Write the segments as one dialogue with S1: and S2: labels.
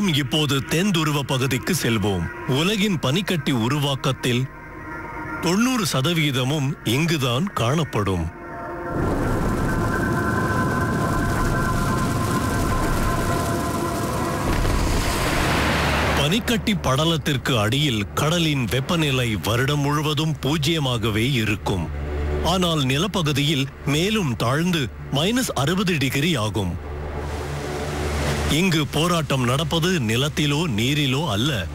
S1: நாம் இப்போது தென் துருவ பகுதிக்கு செல்வோம். உலகின் பனிக்கட்டி உருவாக்கத்தில் தொண்ணூறு சதவீதமும் இங்குதான் காணப்படும். பனிக்கட்டி படலத்திற்கு அடியில் கடலின் வெப்பநிலை வருடம் முழுவதும் பூஜ்ஜியமாகவே இருக்கும். ஆனால் நிலப்பகுதியில் மேலும் தாழ்ந்து மைனஸ் அறுபது டிகிரி ஆகும். இங்கு போராட்டம் நடப்பது நிலத்திலோ நீரிலோ அல்ல.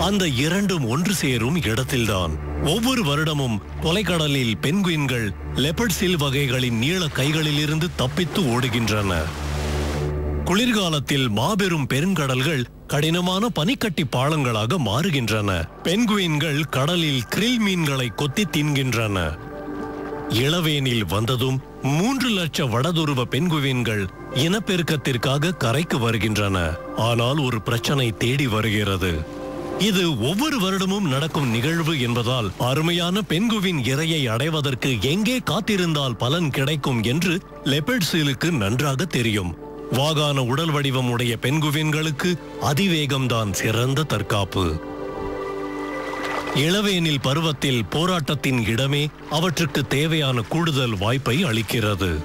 S1: அந்த இரண்டும் ஒன்று சேரும் இடத்தில்தான். ஒவ்வொரு வருடமும் கொலைக்கடலில் பென்குயின்கள் லெபர்ட் சில் வகைகளின் நீள கைகளிலிருந்து தப்பித்து ஓடுகின்றன. குளிர்காலத்தில் மாபெரும் பெருங்கடல்கள் கடினமான பனிக்கட்டி பாலங்களாக மாறுகின்றன. பென்குயின்கள் கடலில் கிரில் மீன்களை கொத்தி தின்கின்றன. இளவேனில் வந்ததும் மூன்று லட்ச வடதுருவ பெண்குவின்கள் இனப்பெருக்கத்திற்காக கரைக்கு வருகின்றன. ஆனால் ஒரு பிரச்சனை தேடி வருகிறது. இது ஒவ்வொரு வருடமும் நடக்கும் நிகழ்வு என்பதால் அருமையான பெண்குவின் இரையை அடைவதற்கு எங்கே காத்திருந்தால் பலன் கிடைக்கும் என்று லெபர்ட் சீலுக்கு நன்றாக தெரியும். வாகான உடல் வடிவம் உடைய பெண்குவின்களுக்கு அதிவேகம்தான் சிறந்த தற்காப்பு. இளவேனில் பருவத்தில் போராட்டத்தின் இடமே அவற்றுக்கு தேவையான கூடுதல் வாய்ப்பை அளிக்கிறது.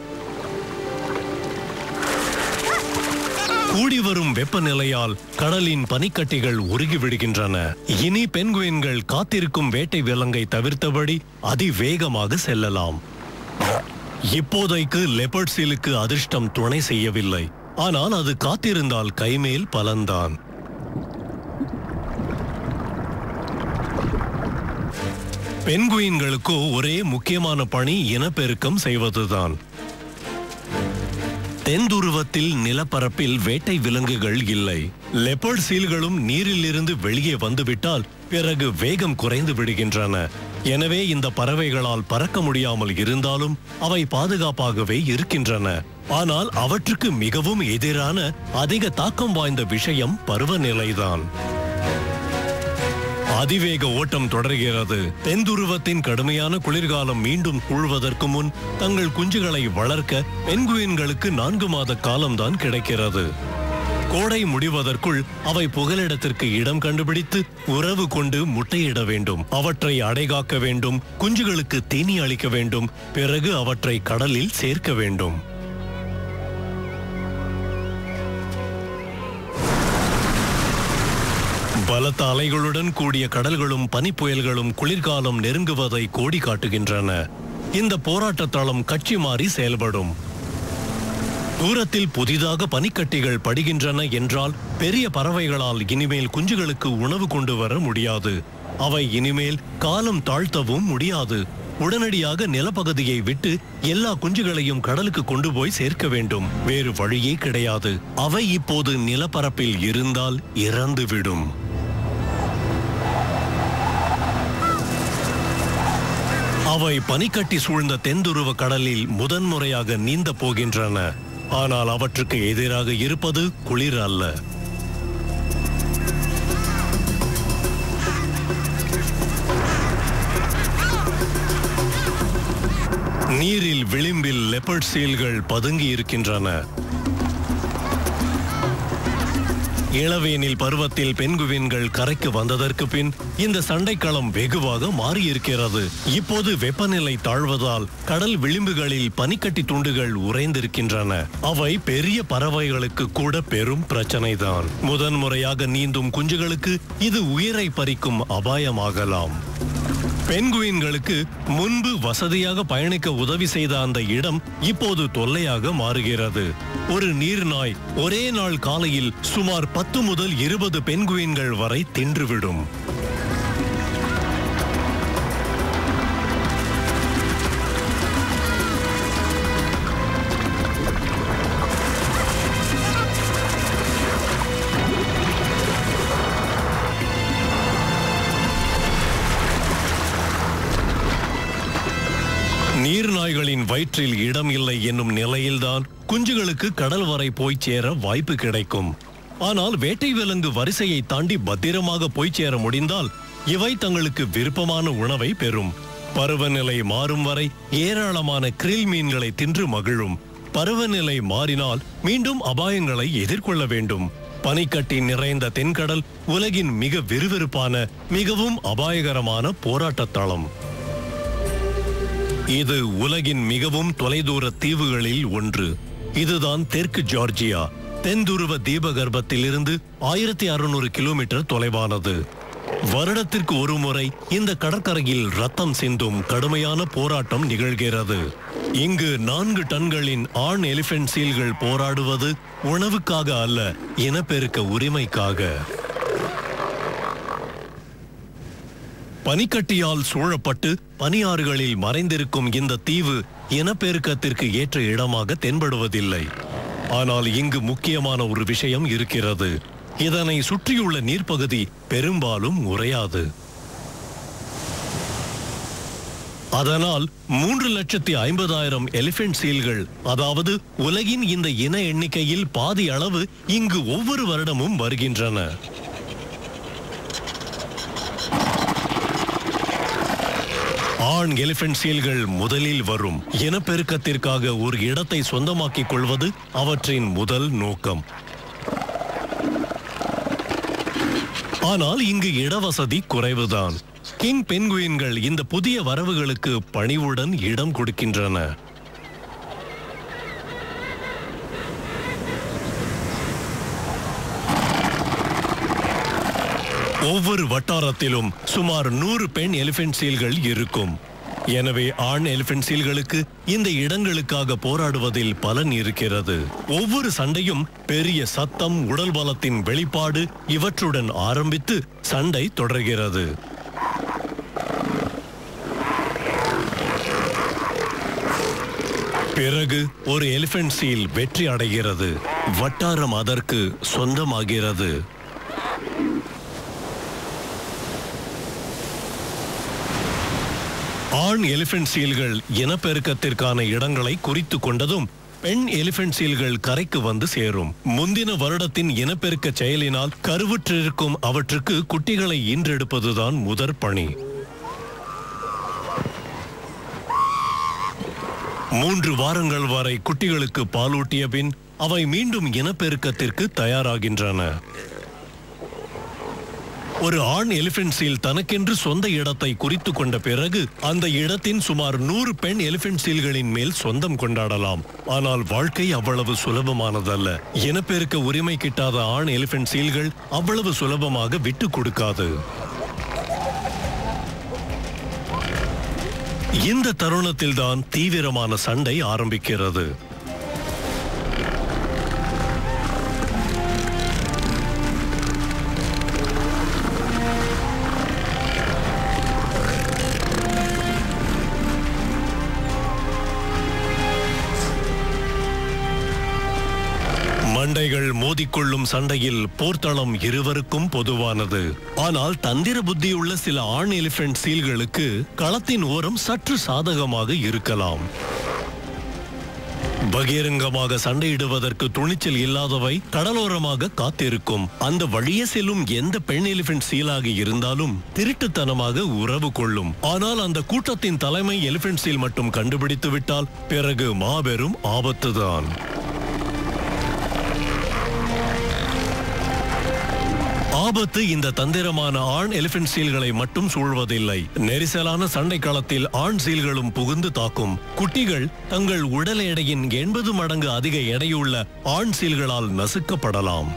S1: கூடி வரும் வெப்பநிலையால் கடலின் பனிக்கட்டிகள் உருகிவிடுகின்றன இனி பெண்குயின்கள் காத்திருக்கும் வேட்டை விலங்கை தவிர்த்தபடி அதிவேகமாக செல்லலாம். இப்போதைக்கு லெபர்ட்ஸிலுக்கு அதிர்ஷ்டம் துணை செய்யவில்லை. ஆனால் அது காத்திருந்தால் கைமேல் பலன்தான் பெண்குயின்களுக்கோ ஒரே முக்கியமான பணி இனப்பெருக்கம் செய்வதுதான். தென் துருவத்தில் நிலப்பரப்பில் வேட்டை விலங்குகள் இல்லை. லெப்பர்ட் சீல்களும் நீரில் இருந்து வெளியே வந்துவிட்டால் பிறகு வேகம் குறைந்து விடுகின்றன. எனவே இந்த பறவைகளால் பறக்க முடியாமல் இருந்தாலும் அவை பாதுகாப்பாகவே இருக்கின்றன. ஆனால் அவற்றுக்கு மிகவும் எதிரான அதிக தாக்கம் வாய்ந்த விஷயம் பருவநிலைதான். அதிவேக ஓட்டம் தொடர்கிறது. தென்துருவத்தின் கடுமையான குளிர்காலம் மீண்டும் கூழ்வதற்கு முன் தங்கள் குஞ்சுகளை வளர்க்க பெண்குயின்களுக்கு நான்கு மாத காலம்தான் கிடைக்கிறது. கோடை முடிவதற்குள் அவை புகலிடத்திற்கு இடம் கண்டுபிடித்து உறவு கொண்டு முட்டையிட வேண்டும். அவற்றை அடைகாக்க வேண்டும் குஞ்சுகளுக்கு தீனி அளிக்க வேண்டும் பிறகு அவற்றை கடலில் சேர்க்க வேண்டும். பலத்த அலைகளுடன் கூடிய கடல்களும் பனிப்புயல்களும் குளிர்காலம் நெருங்குவதை கோடி காட்டுகின்றன. இந்த போராட்ட தளம் கட்சி மாறி செயல்படும். தூரத்தில் புதிதாக பனிக்கட்டிகள் படுகின்றன என்றால் பெரிய பறவைகளால் இனிமேல் குஞ்சுகளுக்கு உணவு கொண்டு வர முடியாது. அவை இனிமேல் காலம் தாழ்த்தவும் முடியாது. உடனடியாக நிலப்பகுதியை விட்டு எல்லா குஞ்சுகளையும் கடலுக்கு கொண்டு போய் சேர்க்க வேண்டும். வேறு வழியே கிடையாது. அவை இப்போது நிலப்பரப்பில் இருந்தால் இறந்துவிடும். அவை பனிக்கட்டி சூழ்ந்த தென்துருவ கடலில் முதன்முறையாக நீந்த போகின்றன. ஆனால் அவற்றுக்கு எதிராக இருப்பது குளிர் அல்ல. நீரில் விளிம்பில் லெப்பர்ட் சீல்கள் பதுங்கி இருக்கின்றன. இளவேனில் பருவத்தில் பெண்குவின்கள் கரைக்கு வந்ததற்கு பின் இந்த சண்டைக்களம் வெகுவாக மாறியிருக்கிறது. இப்போது வெப்பநிலை தாழ்வதால் கடல் விளிம்புகளில் பனிக்கட்டி துண்டுகள் உறைந்திருக்கின்றன. அவை பெரிய பறவைகளுக்கு கூட பெரும் பிரச்சனைதான். முதன்முறையாக நீந்தும் குஞ்சுகளுக்கு இது உயிரை பறிக்கும் அபாயமாகலாம். பெண்குயின்களுக்கு முன்பு வசதியாக பயணிக்க உதவி செய்த அந்த இடம் இப்போது தொல்லையாக மாறுகிறது. ஒரு நீர்நாய் ஒரே நாள் காலையில் சுமார் பத்து முதல் இருபது பெண்குயின்கள் வரை தின்றுவிடும். நீர்நாய்களின் வயிற்றில் இடம் இல்லை என்னும் நிலையில்தான் குஞ்சுகளுக்கு கடல் வரை போய் சேர வாய்ப்பு கிடைக்கும். ஆனால் வேட்டை விலங்கு வரிசையை தாண்டி பத்திரமாக போய் சேர முடிந்தால் இவை தங்களுக்கு விருப்பமான உணவை பெறும். பருவநிலை மாறும் வரை ஏராளமான கிரில் மீன்களை தின்று மகிழும். பருவநிலை மாறினால் மீண்டும் அபாயங்களை எதிர்கொள்ள வேண்டும். பனிக்கட்டி நிறைந்த தென்கடல் உலகின் மிக விறுவிறுப்பான மிகவும் அபாயகரமான போராட்டத் தளம். இது உலகின் மிகவும் தொலைதூர தீவுகளில் ஒன்று. இதுதான் தெற்கு ஜார்ஜியா. தென்துருவ தீபகற்பத்திலிருந்து ஆயிரத்தி அறுநூறு கிலோமீட்டர் தொலைவானது. வருடத்திற்கு ஒரு முறை இந்த கடற்கரையில் ரத்தம் சிந்தும் கடுமையான போராட்டம் நிகழ்கிறது. இங்கு நான்கு டன்களின் ஆண் எலிபென்ட் சீல்கள் போராடுவது உணவுக்காக அல்ல இனப்பெருக்க உரிமைக்காக. பனிக்கட்டியால் சூழப்பட்டு பனியாறுகளில் மறைந்திருக்கும் இந்த தீவு இனப்பெருக்கத்திற்கு ஏற்ற இடமாக தென்படுவதில்லை. ஆனால் இங்கு முக்கியமான ஒரு விஷயம் இருக்கிறது. இதனை சுற்றியுள்ள நீர்ப்பகுதி பெரும்பாலும் உறையாது. அதனால் மூன்று லட்சத்தி ஐம்பதாயிரம் எலிபென்ட் சீல்கள் அதாவது உலகின் இந்த இன எண்ணிக்கையில் பாதி அளவு இங்கு ஒவ்வொரு வருடமும் வருகின்றன. ஆண் எலிபென்ட் சீல்கள் முதலில் வரும். இனப்பெருக்கத்திற்காக ஒரு இடத்தை சொந்தமாக்கிக் கொள்வது அவற்றின் முதல் நோக்கம். ஆனால் இங்கு இடவசதி குறைவுதான். கிங் பென்குயின்கள் இந்த புதிய வரவுகளுக்கு பணிவுடன் இடம் கொடுக்கின்றன. ஒவ்வொரு வட்டாரத்திலும் சுமார் நூறு பெண் எலிபென்ட் சீல்கள் இருக்கும். எனவே ஆண் எலிபென்ட் சீல்களுக்கு இந்த இடங்களுக்காக போராடுவதில் பலன் இருக்கிறது. ஒவ்வொரு சண்டையும் பெரிய சத்தம் உடல் பலத்தின் வெளிப்பாடு இவற்றுடன் ஆரம்பித்து சண்டை தொடர்கிறது. பிறகு ஒரு எலிபென்ட் சீல் வெற்றி அடைகிறது. வட்டாரம் அதற்கு சொந்தமாகிறது. ஆண் எலிபென்ட் சீல்கள் இனப்பெருக்கத்திற்கான இடங்களை குறித்து கொண்டதும் பெண் எலிபென்ட் சீல்கள் கரைக்கு வந்து சேரும். முந்தின வருடத்தின் இனப்பெருக்க செயலினால் கருவுற்றிருக்கும் அவற்றுக்கு குட்டிகளை ஈன்றெடுப்பதுதான் முதற் பணி. மூன்று வாரங்கள் வரை குட்டிகளுக்கு பாலூட்டிய பின் அவை மீண்டும் இனப்பெருக்கத்திற்கு தயாராகின்றன. ஒரு ஆண் எலிபென்ட் சீல் தனக்கென்று சொந்த இடத்தை குறித்து கொண்ட பிறகு அந்த இடத்தின் சுமார் நூறு பெண் எலிபென்ட் சீல்களின் மேல் சொந்தம் கொண்டாடலாம். ஆனால் வாழ்க்கை அவ்வளவு சுலபமானதல்ல. இனப்பெருக்க உரிமை கிட்டாத ஆண் எலிபென்ட் சீல்கள் அவ்வளவு சுலபமாக விட்டு கொடுக்காது. இந்த தருணத்தில்தான் தீவிரமான சண்டை ஆரம்பிக்கிறது. மண்டைகள் மோதிக்கொள்ளும் சண்டையில் போர்த்தளம் இருவருக்கும் பொதுவானது. ஆனால் தந்திர புத்தியுள்ள சில ஆண் எலிபென்ட் சீல்களுக்கு களத்தின் ஓரம் சற்று சாதகமாக இருக்கலாம். பகிரங்கமாக சண்டையிடுவதற்கு துணிச்சல் இல்லாதவை கடலோரமாக காத்திருக்கும். அந்த வழியே செல்லும் எந்த பெண் எலிபென்ட் சீலாக இருந்தாலும் திருட்டுத்தனமாக உறவு கொள்ளும். ஆனால் அந்த கூட்டத்தின் தலைமை எலிபென்ட் சீல் மட்டும் கண்டுபிடித்து விட்டால் பிறகு மாபெரும் ஆபத்துதான். ஆபத்து இந்த தந்திரமான ஆண் எலிபென்ட் சீல்களை மட்டும் சூழ்வதில்லை. நெரிசலான சண்டை களத்தில் ஆண் சீல்களும் புகுந்து தாக்கும். குட்டிகள் தங்கள் உடல் எடையின் எண்பது மடங்கு அதிக எடையுள்ள ஆண் சீல்களால் நசுக்கப்படலாம்.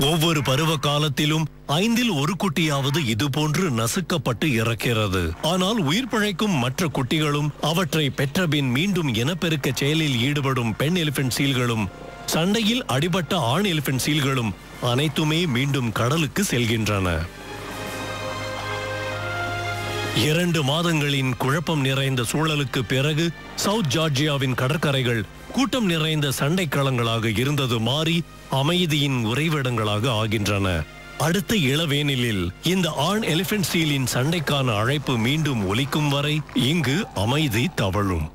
S1: ஒவ்வொரு பருவ காலத்திலும் ஐந்தில் ஒரு குட்டியாவது இதுபோன்று நசுக்கப்பட்டு இறக்கிறது. ஆனால் உயிர் பிழைக்கும் மற்ற குட்டிகளும் அவற்றை பெற்றபின் மீண்டும் இனப்பெருக்க செயலில் ஈடுபடும் பெண் எலிபென்ட் சீல்களும் சண்டையில் அடிபட்ட ஆண் எலிபென்ட் சீல்களும் அனைத்துமே மீண்டும் கடலுக்கு செல்கின்றன. இரண்டு மாதங்களின் குழப்பம் நிறைந்த சூழலுக்கு பிறகு சவுத் ஜார்ஜியாவின் கடற்கரைகள் கூட்டம் நிறைந்த சண்டை களங்களாக இருந்தது மாறி அமைதியின் உறைவிடங்களாக ஆகின்றன. அடுத்த இளவேனிலில் இந்த ஆண் எலிபென்ட் சீலின் சண்டைக்கான அழைப்பு மீண்டும் ஒலிக்கும் வரை இங்கு அமைதி தவழும்.